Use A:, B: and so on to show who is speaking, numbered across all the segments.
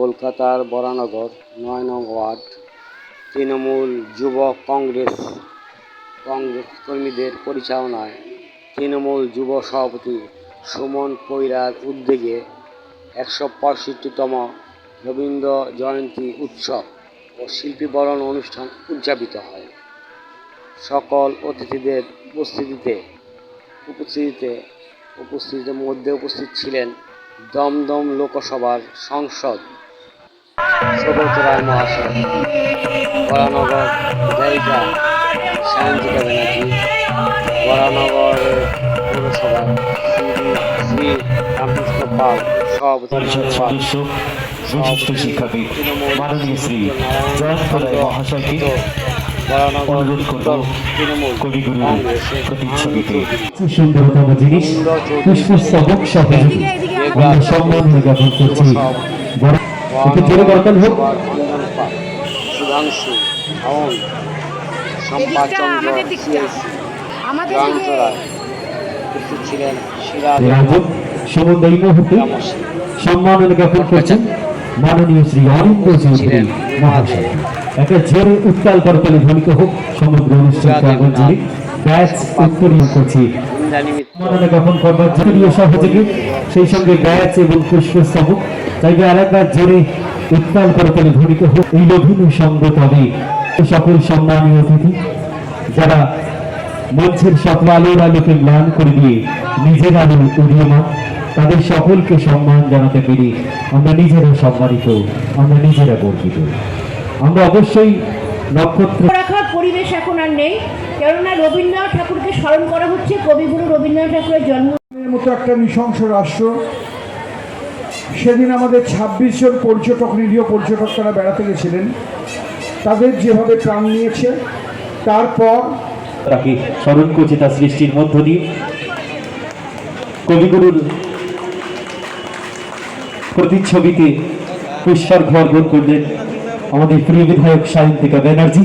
A: কলকাতার বরানগর, নয় নং ওয়ার্ড, তৃণমূল যুব কংগ্রেস। কংগ্রেস কর্মীদের পরিচালনায় তৃণমূল যুব সভাপতি সুমন কৈরার উদ্যোগে একশো পঁয়ষট্টিতম রবীন্দ্র জয়ন্তী উৎসব ও শিল্পী বরণ অনুষ্ঠান উদযাপিত হয়। সকল অতিথিদের উপস্থিতিতে উপস্থিতিতে উপস্থিতির মধ্যে উপস্থিত ছিলেন দমদম লোকসভার সংসদ সুব্রত রায় মহাশয় বরানগর গায়িকা সায়ন্তিকা ব্যানার্জি বরানগরের পৌরসভা শ্রী রামকৃষ্ণ পাল সভাপতি
B: পরিষদ বিশিষ্ট শিক্ষাবিদ মাননীয় শ্রী জয়ন্ত রায় মহাশয়কে অনুরোধ করব প্রতিচ্ছবিতে। সুন্দরতম জিনিস পুষ্পস্তবক সহযোগী আমরা সম্মান জ্ঞাপন করছি। বড়- একটু জোরে করতেন হোক।
A: সুধাংশু জয়ন্ত রায় ছিলেন সিরাজ
B: সমুদ্র এই মুহূর্তে জ্ঞাপন করছেন মাননীয় শ্রী অরিন্দ চৌধুরী মহাশয়। একটা জোরে উত্তাল করতলে ধ্বনিত হোক। সমগ্র অনুষ্ঠান ব্যাচ উত্তরীয় করছি জ্ঞাপন করবার জরুরি সহযোগী সেই সঙ্গে ব্যাচ এবং পুষ্পস্তবক চাইবে আরেকবার জোরে উত্তাল করতলে ধ্বনিত হোক। এই লঘিন সঙ্গ তবে সকল সম্মানীয় অতিথি, যারা মঞ্চের সকল আলোর আলোকে ম্লান করে দিয়ে নিজের আলো উদীয়মান, তাদের সকলকে সম্মান জানাতে পেরে আমরা নিজেরা সম্মানিত, আমরা নিজেরা গর্বিত। আমরা অবশ্যই নক্ষত্র
C: রাখার পরিবেশ এখন আর নেই। কেননা রবীন্দ্রনাথ ঠাকুরকে স্মরণ করা হচ্ছে কবিগুরু রবীন্দ্রনাথ ঠাকুরের জন্ম
D: এর মতো একটা নৃশংস রাষ্ট্র। সেদিন আমাদের ছাব্বিশ জন পর্যটক নিরীহ পর্যটক তারা বেড়াতে গেছিলেন। তাদের যেভাবে প্রাণ নিয়েছে তারপর
B: তাকে স্মরণ করছে তার সৃষ্টির মধ্য দিয়ে? কবিগুরুর প্রতিচ্ছবিতে পুষ্পার্ঘ অর্পণ করলেন। আমাদের প্রিয় বিধায়ক সায়ন্তিকা ব্যানার্জি,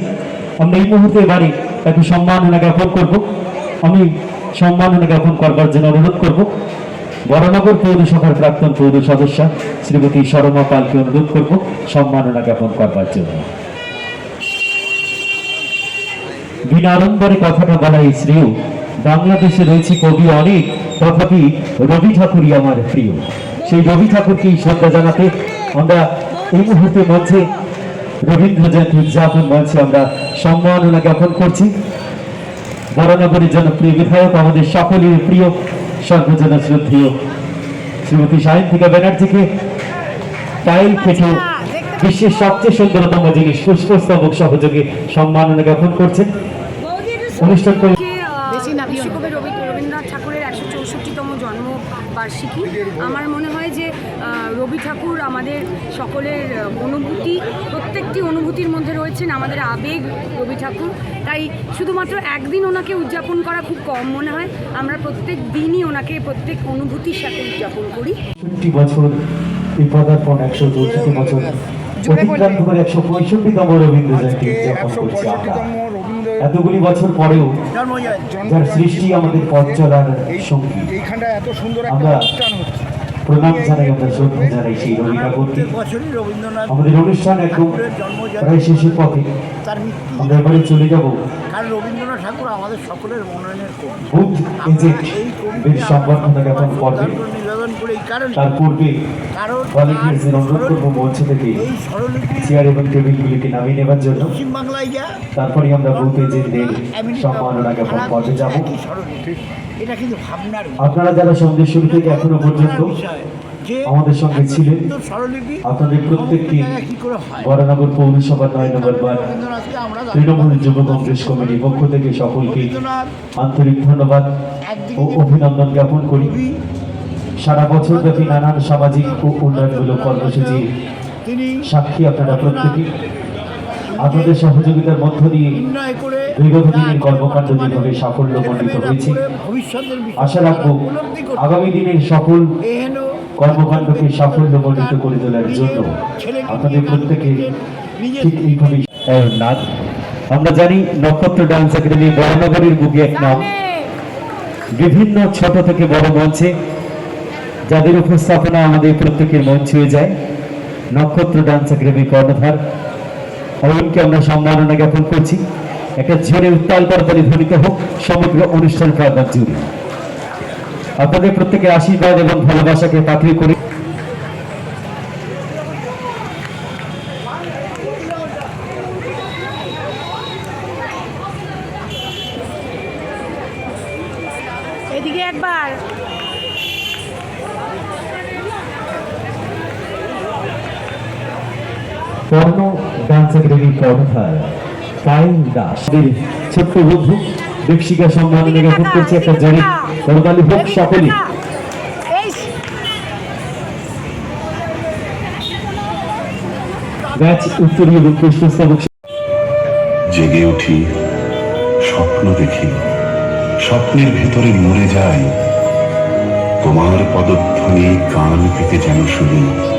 B: আমরা এই মুহূর্তে বাড়ি তাকে সম্মাননা জ্ঞাপন করব। আমি সম্মাননা জ্ঞাপন করবার জন্য অনুরোধ করব। বরানগর পৌরসভার প্রাক্তন পৌর সদস্য শ্রীমতী শর্মা পালকে অনুরোধ করব সম্মাননা জ্ঞাপন করবার জন্য। বিনা আড়ম্বরে কথাটা বলাই শ্রেয়। বাংলাদেশে রয়েছে কবি অনেক, তথাপি রবি ঠাকুরই আমার প্রিয়। সেই রবি ঠাকুরকেই শ্রদ্ধা জানাতে আমরা এই মুহূর্তে মঞ্চে রবীন্দ্র জয়ন্তী উদযাপন মঞ্চে আমরা। সম্মাননা জ্ঞাপন করছি। বরানগরের জনপ্রিয় বিধায়ক, আমাদের সকলের প্রিয়, সর্বজন শ্রদ্ধেয় শ্রীমতী সায়ন্তিকা ব্যানার্জিকে টাইল ফেটে বিশ্বের সবচেয়ে সুন্দরতম জিনিস পুষ্পস্তবক সহযোগে সম্মাননা জ্ঞাপন করছেন। অনুষ্ঠান করে
E: রবীন্দ্রনাথ ঠাকুরের একশো চৌষট্টিতম জন্মবার্ষিকী। আমার মনে হয় যে রবি ঠাকুর আমাদের সকলের অনুভূতি প্রত্যেকটি অনুভূতির মধ্যে রয়েছেন আমাদের আবেগ রবি ঠাকুর। তাই শুধুমাত্র একদিন ওনাকে উদযাপন করা খুব কম মনে হয়। আমরা প্রত্যেক দিনই ওনাকে প্রত্যেক অনুভূতির সাথে উদযাপন করি।
B: বছর এই পদার্পণ একশো চৌষট্টি বছর একশো পঁয়ষট্টিতম রবীন্দ্র জয়ন্তী উদযাপন করছি এতগুলি বছর পরেও যার সৃষ্টি আমাদের পথ চলার সঙ্গী।
D: এইখানটা এত সুন্দর
B: আমরা প্রণাম জানাই আমরা শ্রদ্ধা জানাই সেই রবি ঠাকুরকে আমাদের অনুষ্ঠান একদম
F: জন্মজয়ন্তী
B: প্রায় শেষের পথে। আমরা এবারে চলে যাব।
F: কারণ রবীন্দ্রনাথ ঠাকুর আমাদের সকলের মনোনয়নের
B: বুথ এজেন্ট সম্বর্ধনা জ্ঞাপন করবে
F: নিবেদন করে এই কারণে
B: তার পূর্বে
F: কারণ
B: অনুরোধ করব মঞ্চ থেকে চেয়ার এবং টেবিলগুলিকে নামিয়ে নেবার জন্য
F: পশ্চিমবাংলায় যা
B: তারপরে আমরা বুথ এজেন্টদের সম্মাননা জ্ঞাপন পর্বে যাব।
F: এটা কিন্তু ভাবনার
B: আপনারা যারা সন্ধ্যের শুরু থেকে এখনও পর্যন্ত আমাদের সঙ্গে ছিলেন। আপনাদের প্রত্যেককে বরানগর পৌরসভা নয় নম্বর বার তৃণমূল যুব কংগ্রেস কমিটির পক্ষ থেকে সকলকে আন্তরিক ধন্যবাদ ও অভিনন্দন জ্ঞাপন করি। সারা বছর ব্যাপী নানান সামাজিক ও উন্নয়নমূলক কর্মসূচি সাক্ষী আপনারা প্রত্যেকে আপনাদের সহযোগিতার মধ্য দিয়ে
F: নির্ণয় করে
B: বিগত দিনের কর্মকাণ্ড যেভাবে সাফল্যমণ্ডিত হয়েছে আশা রাখব আগামী দিনের সকল
F: এহেন
B: কর্মকাণ্ডকে সাফল্যমণ্ডিত করে তোলার জন্য আপনাদের প্রত্যেকে ঠিক এইভাবেই নাথ। আমরা জানি নক্ষত্র ডান্স একাডেমি বরানগরের বুকে এক নাম। বিভিন্ন ছোট থেকে বড় মঞ্চে যাদের উপস্থাপনা আমাদের প্রত্যেকের মন ছুঁয়ে যায়, নক্ষত্র ডান্স একাডেমি কর্ণধার। অরুণকে আমরা সম্মাননা জ্ঞাপন করছি। একটা ঝরে উত্তাল করতালি ধ্বনিত হোক সমগ্র অনুষ্ঠান প্রাঙ্গণ জুড়ে। আপনাদের প্রত্যেকের আশীর্বাদ এবং ভালোবাসাকে পাকড়ি করে
E: এদিকে একবার।
B: কর্ণ দাস। ছোট্ট বন্ধু দীপশিকা জ্ঞাপন করছে একটা হোক
G: জেগে উঠি, স্বপ্ন দেখি, স্বপ্নের ভেতরে মরে যাই। তোমার পদধ্বনি কান পেতে যেন শুনি